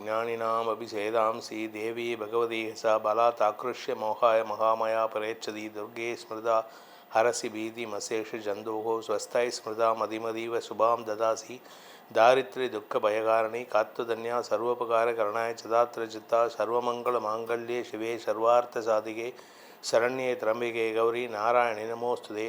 ஞானினாம் அபிஷேதாம்சி தேவி பகவதி ச பலா தாக்ருஷ்ய மோகாய மகாமயா பரேச்சதி துர்கே ஸ்மிருதா ஹரசி பீதி மசேஷு ஜந்தோகோ ஸ்வஸ்தாய் ஸ்மிருதா மதிமதீவ சுபாம் ததாசி தாரித்ரி துக்க பயகாரணி காத்துதன்யா சர்வோபகார கருணாய சதாத்திர சர்வமங்கள மாங்கல்யே சிவே சர்வார்த்த சாதிகே சரண்யே திரம்பிகே கௌரி நாராயணி நமோஸ்துதே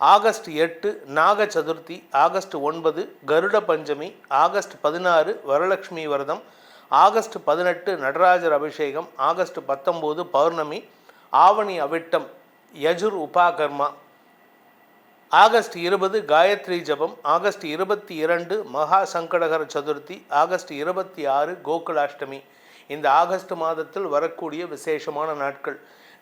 ஆகஸ்ட் எட்டு நாக சதுர்த்தி ஆகஸ்ட் ஒன்பது கருட பஞ்சமி ஆகஸ்ட் பதினாறு வரலட்சுமி விரதம் ஆகஸ்ட் பதினெட்டு நடராஜர் அபிஷேகம் ஆகஸ்ட் பத்தொம்போது பௌர்ணமி ஆவணி அவிட்டம் யஜுர் உபாகர்மா. ஆகஸ்ட் இருபது காயத்ரி ஜபம் ஆகஸ்ட் இருபத்தி இரண்டு மகா சங்கடகர சதுர்த்தி ஆகஸ்ட் இருபத்தி ஆறு கோகுலாஷ்டமி. இந்த ஆகஸ்ட் மாதத்தில் வரக்கூடிய விசேஷமான நாட்கள்.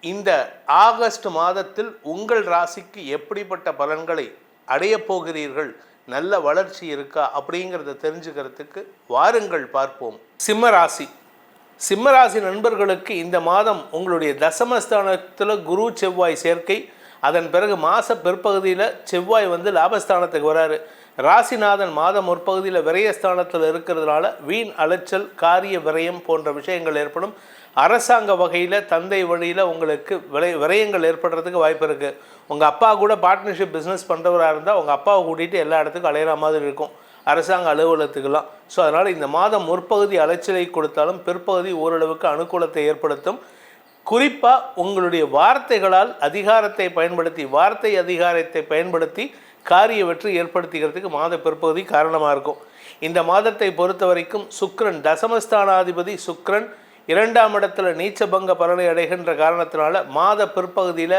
இந்த ஆகஸ்ட் மாதத்தில் உங்கள் ராசிக்கு எப்படிப்பட்ட பலன்களை அடைய போகிறீர்கள்? நல்ல வளர்ச்சி இருக்கா? அப்படிங்கிறத தெரிஞ்சுக்கிறதுக்கு வாருங்கள் பார்ப்போம். சிம்ம ராசி. சிம்மராசி நண்பர்களுக்கு இந்த மாதம் உங்களுடைய தசமஸ்தானத்தில் குரு செவ்வாய் சேர்க்கை. அதன் பிறகு மாத பிற்பகுதியில் செவ்வாய் வந்து லாபஸ்தானத்துக்கு வராரு. ராசிநாதன் மாதம் முற்பகுதியில் விரயஸ்தானத்தில் இருக்கிறதுனால வீண் அலைச்சல் காரிய விரயம் போன்ற விஷயங்கள் ஏற்படும். அரசாங்க வகையில் தந்தை வழியில் உங்களுக்கு விளை விரயங்கள் ஏற்படுறதுக்கு வாய்ப்பு இருக்குது உங்கள் அப்பா கூட பார்ட்னர்ஷிப் பிஸ்னஸ் பண்ணுறவராக இருந்தால் உங்கள் அப்பாவை கூட்டிகிட்டு எல்லா இடத்துக்கும் அலையிற மாதிரி இருக்கும். அரசாங்க அலுவலகத்துக்கெல்லாம். ஸோ அதனால் இந்த மாதம் முற்பகுதி அலைச்சலை கொடுத்தாலும் பிற்பகுதி ஓரளவுக்கு அனுகூலத்தை ஏற்படுத்தும். குறிப்பாக உங்களுடைய வார்த்தைகளால் அதிகாரத்தை பயன்படுத்தி வார்த்தை அதிகாரத்தை பயன்படுத்தி காரிய வெற்றி ஏற்படுத்திக்கிறதுக்கு மாத பிற்பகுதி காரணமாக இருக்கும். இந்த மாதத்தை பொறுத்த வரைக்கும் சுக்ரன் தசமஸ்தானாதிபதி சுக்ரன் இரண்டாம் இடத்துல நீச்சபங்க பலனை அடைகின்ற காரணத்தினால மாத பிற்பகுதியில்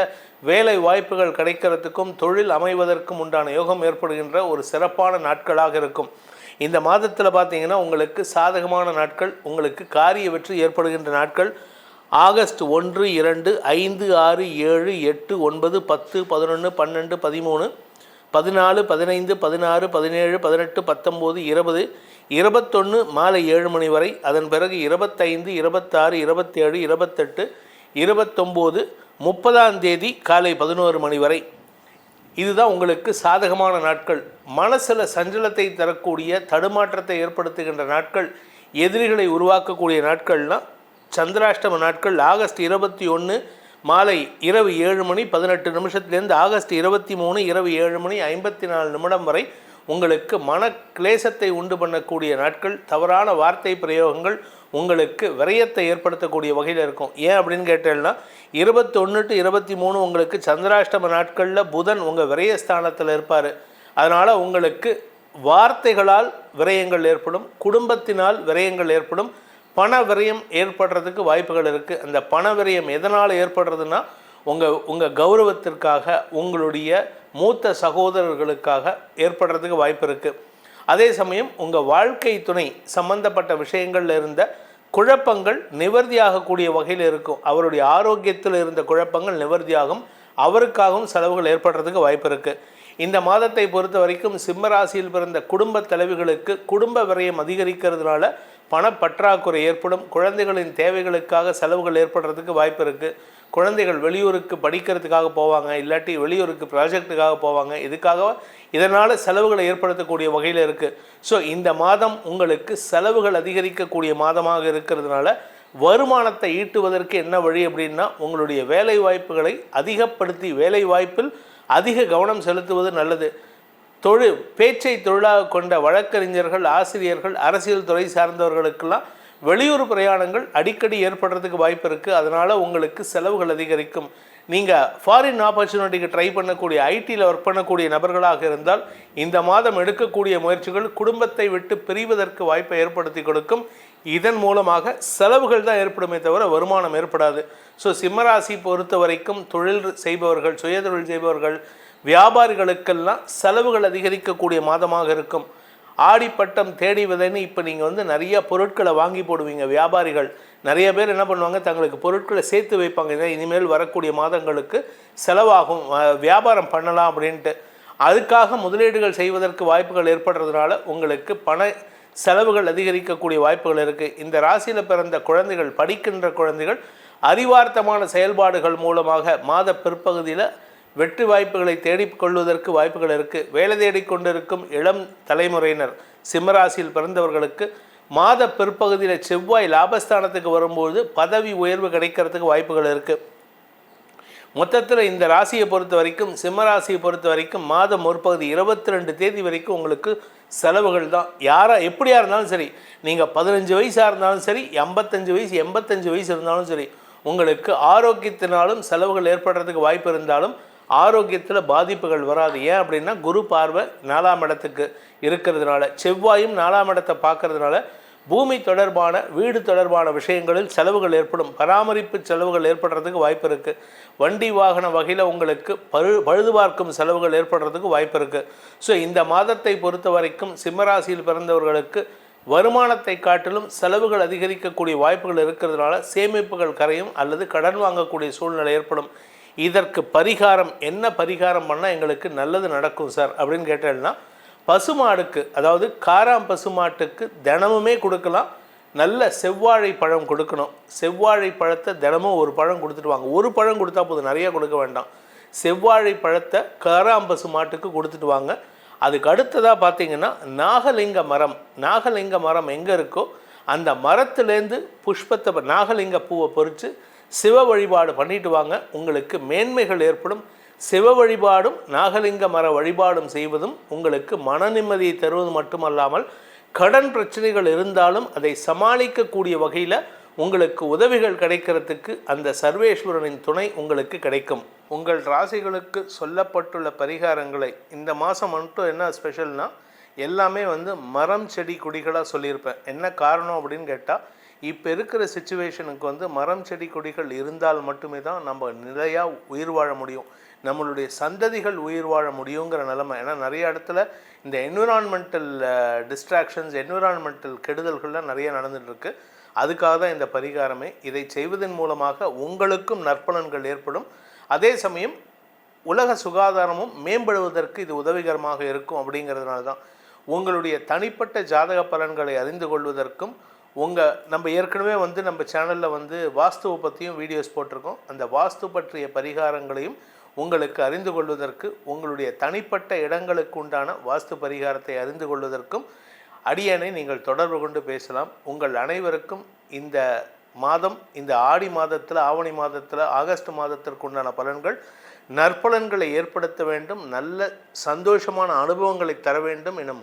வேலை வாய்ப்புகள் கிடைக்கிறதுக்கும் தொழில் அமைவதற்கும் உண்டான யோகம் ஏற்படுகின்ற ஒரு சிறப்பான நாட்களாக இருக்கும். இந்த மாதத்தில் பார்த்தீங்கன்னா உங்களுக்கு சாதகமான நாட்கள் உங்களுக்கு காரிய வெற்றி ஏற்படுகின்ற நாட்கள். ஆகஸ்ட் ஒன்று இரண்டு ஐந்து ஆறு ஏழு எட்டு ஒன்பது பத்து பதினொன்று பன்னெண்டு பதிமூணு பதினாலு பதினைந்து பதினாறு பதினேழு பதினெட்டு பத்தொம்போது இருபது இருபத்தொன்று மாலை ஏழு மணி வரை. அதன் பிறகு இருபத்தைந்து இருபத்தாறு இருபத்தேழு இருபத்தெட்டு இருபத்தொம்போது முப்பதாம் தேதி காலை பதினோரு மணி வரை. இதுதான் உங்களுக்கு சாதகமான நாட்கள். மனசில் சஞ்சலத்தை தரக்கூடிய தடுமாற்றத்தை ஏற்படுத்துகின்ற நாட்கள் எதிரிகளை உருவாக்கக்கூடிய நாட்கள்னால் சந்திராஷ்டம நாட்கள் ஆகஸ்ட் இருபத்தி ஒன்று மாலை இரவு ஏழு மணி பதினெட்டு நிமிஷத்துலேருந்து ஆகஸ்ட் இருபத்தி மூணு இரவு ஏழு மணி ஐம்பத்தி நாலு நிமிடம் வரை உங்களுக்கு மன கிளேசத்தை உண்டு பண்ணக்கூடிய நாட்கள் தவறான வார்த்தை பிரயோகங்கள் உங்களுக்கு விரயத்தை ஏற்படுத்தக்கூடிய வகையில் இருக்கும். ஏன் அப்படின்னு கேட்டேன்னா இருபத்தொன்று டு இருபத்தி மூணு உங்களுக்கு சந்திராஷ்டம நாட்களில் புதன் உங்கள் விரயஸ்தானத்தில் இருப்பார். அதனால் உங்களுக்கு வார்த்தைகளால் விரயங்கள் ஏற்படும் குடும்பத்தினால் விரயங்கள் ஏற்படும் பண விரயம் ஏற்படுறதுக்கு வாய்ப்புகள் இருக்குது அந்த பண விரயம் எதனால் ஏற்படுறதுன்னா உங்கள் உங்கள் கௌரவத்திற்காக உங்களுடைய மூத்த சகோதரர்களுக்காக ஏற்படுறதுக்கு வாய்ப்பு இருக்குது அதே சமயம் உங்கள் வாழ்க்கை துணை சம்பந்தப்பட்ட விஷயங்களில் இருந்த குழப்பங்கள் நிவர்த்தியாகக்கூடிய வகையில் இருக்கும். அவருடைய ஆரோக்கியத்தில் இருந்த குழப்பங்கள் நிவர்த்தியாகும். அவருக்காகவும் செலவுகள் ஏற்படுறதுக்கு வாய்ப்பு இருக்குது இந்த மாதத்தை பொறுத்த வரைக்கும் சிம்மராசியில் பிறந்த குடும்ப தலைவிகளுக்கு குடும்ப விரயம் அதிகரிக்கிறதுனால பணப்பற்றாக்குறை ஏற்படும் குழந்தைகளின் தேவைகளுக்காக செலவுகள் ஏற்படுறதுக்கு வாய்ப்பு இருக்குது குழந்தைகள் வெளியூருக்கு படிக்கிறதுக்காக போவாங்க இல்லாட்டி வெளியூருக்கு ப்ராஜெக்ட்டுக்காக போவாங்க. இதுக்காக இதனால் செலவுகளை ஏற்படுத்தக்கூடிய வகையில் இருக்குது ஸோ இந்த மாதம் உங்களுக்கு செலவுகள் அதிகரிக்கக்கூடிய மாதமாக இருக்கிறதுனால வருமானத்தை ஈட்டுவதற்கு என்ன வழி அப்படின்னா உங்களுடைய வேலை வாய்ப்புகளை அதிகப்படுத்தி வேலை வாய்ப்பில் அதிக கவனம் செலுத்துவது நல்லது. தொழில் பேச்சை தொழிலாக கொண்ட வழக்கறிஞர்கள் ஆசிரியர்கள் அரசியல் துறை சார்ந்தவர்களுக்கெல்லாம் வெளியூர் பிரயாணங்கள் அடிக்கடி ஏற்படுறதுக்கு வாய்ப்பு இருக்குது அதனால் உங்களுக்கு செலவுகள் அதிகரிக்கும். நீங்கள் ஃபாரின் ஆப்பர்ச்சுனிட்டிக்கு ட்ரை பண்ணக்கூடிய ஐடியில் ஒர்க் பண்ணக்கூடிய நபர்களாக இருந்தால் இந்த மாதம் எடுக்கக்கூடிய முயற்சிகள் குடும்பத்தை விட்டு பிரிவதற்கு வாய்ப்பை ஏற்படுத்தி கொடுக்கும். இதன் மூலமாக செலவுகள் தான் ஏற்படுமே தவிர வருமானம் ஏற்படாது. ஸோ சிம்மராசி பொறுத்த வரைக்கும் தொழில் செய்பவர்கள் சுயதொழில் செய்பவர்கள் வியாபாரிகளுக்கெல்லாம் செலவுகள் அதிகரிக்கக்கூடிய மாதமாக இருக்கும். ஆடிப்பட்டம் தேடி விதைன்னு இப்போ நீங்கள் வந்து நிறைய பொருட்களை வாங்கி போடுவீங்க வியாபாரிகள். நிறைய பேர் என்ன பண்ணுவாங்க தங்களுக்கு பொருட்களை சேர்த்து வைப்பாங்க. இனிமேல் வரக்கூடிய மாதங்களுக்கு செலவாகும். வியாபாரம் பண்ணலாம் அப்படின்ட்டு. அதுக்காக முதலீடுகள் செய்வதற்கு வாய்ப்புகள் ஏற்படுறதுனால உங்களுக்கு பண செலவுகள் அதிகரிக்கக்கூடிய வாய்ப்புகள் இருக்குது இந்த ராசியில் பிறந்த குழந்தைகள் படிக்கின்ற குழந்தைகள் அறிவார்த்தமான செயல்பாடுகள் மூலமாக மாத பிற்பகுதியில் வெற்றி வாய்ப்புகளை தேடிக் கொள்வதற்கு வாய்ப்புகள் இருக்குது வேலை தேடிக்கொண்டிருக்கும் இளம் தலைமுறையினர் சிம்மராசியில் பிறந்தவர்களுக்கு மாத பிற்பகுதியில் செவ்வாய் லாபஸ்தானத்துக்கு வரும்போது பதவி உயர்வு கிடைக்கிறதுக்கு வாய்ப்புகள் இருக்குது மொத்தத்தில் இந்த ராசியை பொறுத்த வரைக்கும் சிம்ம ராசியை பொறுத்த வரைக்கும் மாதம் முற்பகுதி இருபத்தி ரெண்டு தேதி வரைக்கும் உங்களுக்கு செலவுகள் தான். யாராக எப்படியா இருந்தாலும் சரி நீங்கள் பதினஞ்சு வயசாக இருந்தாலும் சரி எண்பத்தஞ்சு வயசு எண்பத்தஞ்சு வயசு இருந்தாலும் சரி உங்களுக்கு ஆரோக்கியத்தினாலும் செலவுகள் ஏற்படுறதுக்கு வாய்ப்பு இருந்தாலும் ஆரோக்கியத்தில் பாதிப்புகள் வராது. ஏன் அப்படின்னா குரு பார்வை நாலாம் இடத்துக்கு இருக்கிறதுனால செவ்வாயும் நாலாம் இடத்தை பார்க்கறதுனால பூமி தொடர்பான வீடு தொடர்பான விஷயங்களில் செலவுகள் ஏற்படும். பராமரிப்பு செலவுகள் ஏற்படுறதுக்கு வாய்ப்பு இருக்குது வண்டி வாகன வகையில் உங்களுக்கு பழு பழுது பார்க்கும் செலவுகள் ஏற்படுறதுக்கு வாய்ப்பு இருக்குது ஸோ இந்த மாதத்தை பொறுத்த வரைக்கும் சிம்மராசியில் பிறந்தவர்களுக்கு வருமானத்தை காட்டிலும் செலவுகள் அதிகரிக்கக்கூடிய வாய்ப்புகள் இருக்கிறதுனால சேமிப்புகள் கரையும் அல்லது கடன் வாங்கக்கூடிய சூழ்நிலை ஏற்படும். இதற்கு பரிகாரம் என்ன பரிகாரம் பண்ணால் எங்களுக்கு நல்லது நடக்கும் சார்? அப்படின்னு கேட்டேன்னா பசுமாடுக்கு அதாவது காராம் பசுமாட்டுக்கு தினமுமே கொடுக்கலாம். நல்ல செவ்வாழை பழம் கொடுக்கணும். செவ்வாழை பழத்தை தினமும் ஒரு பழம் கொடுத்துட்டு வாங்க. ஒரு பழம் கொடுத்தா போதும் நிறையா கொடுக்க வேண்டாம். செவ்வாழை பழத்தை காராம் பசுமாட்டுக்கு கொடுத்துட்டு வாங்க. அதுக்கு அடுத்ததாக பார்த்தீங்கன்னா நாகலிங்க மரம். நாகலிங்க மரம் எங்கே இருக்கோ அந்த மரத்துலேருந்து புஷ்பத்தை நாகலிங்க பூவை பொறித்து சிவ வழிபாடு பண்ணிட்டு வாங்க. உங்களுக்கு மேன்மைகள் ஏற்படும். சிவ வழிபாடும் நாகலிங்க மர வழிபாடும் செய்வதும் உங்களுக்கு மன நிம்மதியை தருவது மட்டுமல்லாமல் கடன் பிரச்சனைகள் இருந்தாலும் அதை சமாளிக்கக்கூடிய வகையில் உங்களுக்கு உதவிகள் கிடைக்கிறதுக்கு அந்த சர்வேஸ்வரனின் துணை உங்களுக்கு கிடைக்கும். உங்கள் ராசிகளுக்கு சொல்லப்பட்டுள்ள பரிகாரங்களை இந்த மாதம் மட்டும் என்ன ஸ்பெஷல்னால் எல்லாமே வந்து மரம் செடி கொடிகளாக சொல்லியிருப்பேன். என்ன காரணம் அப்படின்னு கேட்டால் இப்போ இருக்கிற சுச்சுவேஷனுக்கு வந்து மரம் செடி கொடிகள் இருந்தால் மட்டுமே தான் நம்ம நிலையாக உயிர் வாழ முடியும். நம்மளுடைய சந்ததிகள் உயிர் வாழ முடியுங்கிற நிலமை. ஏன்னா நிறைய இடத்துல இந்த என்விரான்மெண்டல் டிஸ்ட்ராக்ஷன்ஸ் என்விரான்மெண்டல் கெடுதல்கள்லாம் நிறைய நடந்துகிட்ருக்கு அதுக்காக தான் இந்த பரிகாரமே. இதை செய்வதன் மூலமாக உங்களுக்கும் நற்பலன்கள் ஏற்படும். அதே சமயம் உலக சுகாதாரமும் மேம்படுவதற்கு இது உதவிகரமாக இருக்கும் அப்படிங்கிறதுனால தான் உங்களுடைய தனிப்பட்ட ஜாதக பலன்களை அறிந்து கொள்வதற்கும் உங்கள் நம்ம ஏற்கனவே வந்து நம்ம சேனலில் வந்து வாஸ்துவை பற்றியும் வீடியோஸ் போட்டிருக்கோம். அந்த வாஸ்து பற்றிய பரிகாரங்களையும் உங்களுக்கு அறிந்து கொள்வதற்கு உங்களுடைய தனிப்பட்ட இடங்களுக்கு உண்டான வாஸ்து பரிகாரத்தை அறிந்து கொள்வதற்கும் அடியனை நீங்கள் தொடர்பு கொண்டு பேசலாம். உங்கள் அனைவருக்கும் இந்த மாதம் இந்த ஆடி மாதத்தில் ஆவணி மாதத்தில் ஆகஸ்ட் மாதத்திற்கு உண்டான பலன்கள் நற்பலன்களை ஏற்படுத்த வேண்டும் நல்ல சந்தோஷமான அனுபவங்களை தர வேண்டும் எனும்